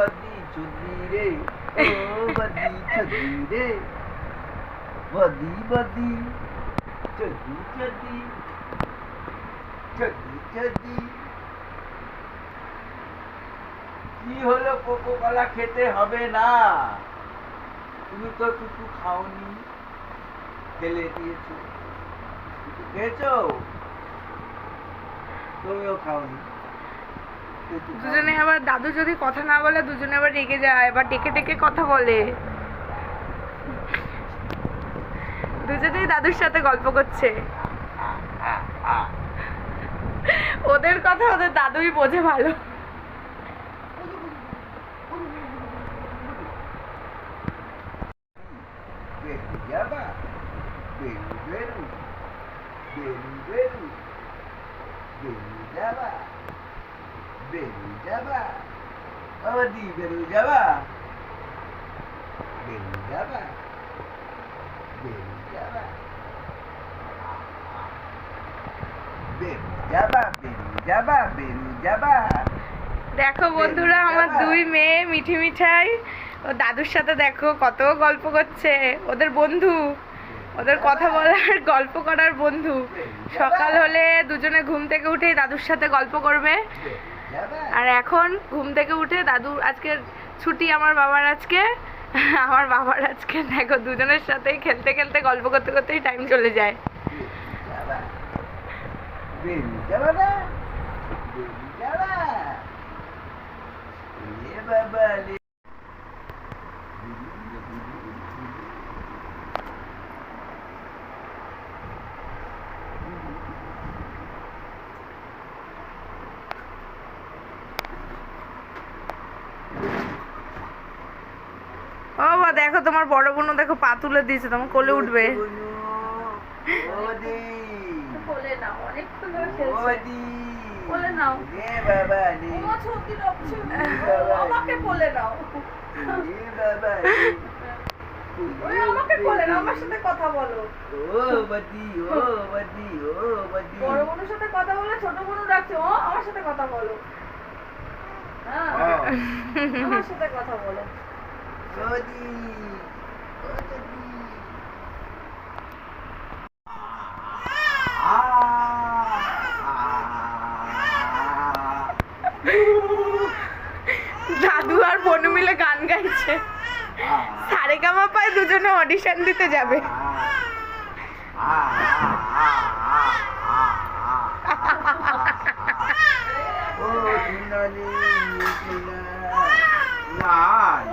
বদি চুদি রে ও বদি চুদি রে বদি বদি চুদি চুদি চুদি চুদি কি হলো কোকো কলা খেতে হবে না তুমি তো টুকু খাওনি ফেলে দিয়েছ খেয়েছো তুমিও খাওনি। দুজনে আবার দাদু যদি কথা না বলে, দুজনে আবার রেগে যায় আবার ডেকে ডেকে কথা বলে। দুজনেই দাদুর সাথে গল্প করছে। ওদের কথা ওদের দাদুই বোঝে ভালো। যাবা বেরু যাবা বাবাদি বেরু যাবা বেরু যাবা বেরু যাবা বেরু যাবা বেরু যাবা বেরু যাবা দেখো বন্ধুরা আমার দুই মেয়ে মিঠি মিঠাই। ও দাদুর সাথে দেখো কত গল্প করছে। ওদের বন্ধু। ওদের কথা বলার গল্প করার বন্ধু। সকাল হলে দুজনে ঘুম থেকে উঠে দাদুর সাথে গল্প করবে। আর এখন ঘুম থেকে উঠে দাদু আজকে ছুটি আমার বাবার আজকে, আমার বাবার আজকে। দেখো, দুজনের সাথেই খেলতে খেলতে, গল্প করতে করতেই টাইম চলে যায়। বাবা ও বা দেখো তোমার বড় বোনও দেখো পা তুলে দিয়েছে তোমার কোলে উঠবে। কোলে নাও অনেকক্ষণ ওদি। কোলে নাও। এ বাবা লে আমাকে কোলে নাও। এ বাবা ওই আমাকে কোলে নাও আমার সাথে কথা বলো। ও বদি ও বদি ও বদি বড় বোনের সাথে কথা বলে ছোট বোনও ডাকছে। ও আমার সাথে কথা বলো। দাদু আর বনু মিলে গান গাইছে। সারে গামা পায় দুজনে অডিশন দিতে যাবে। লাল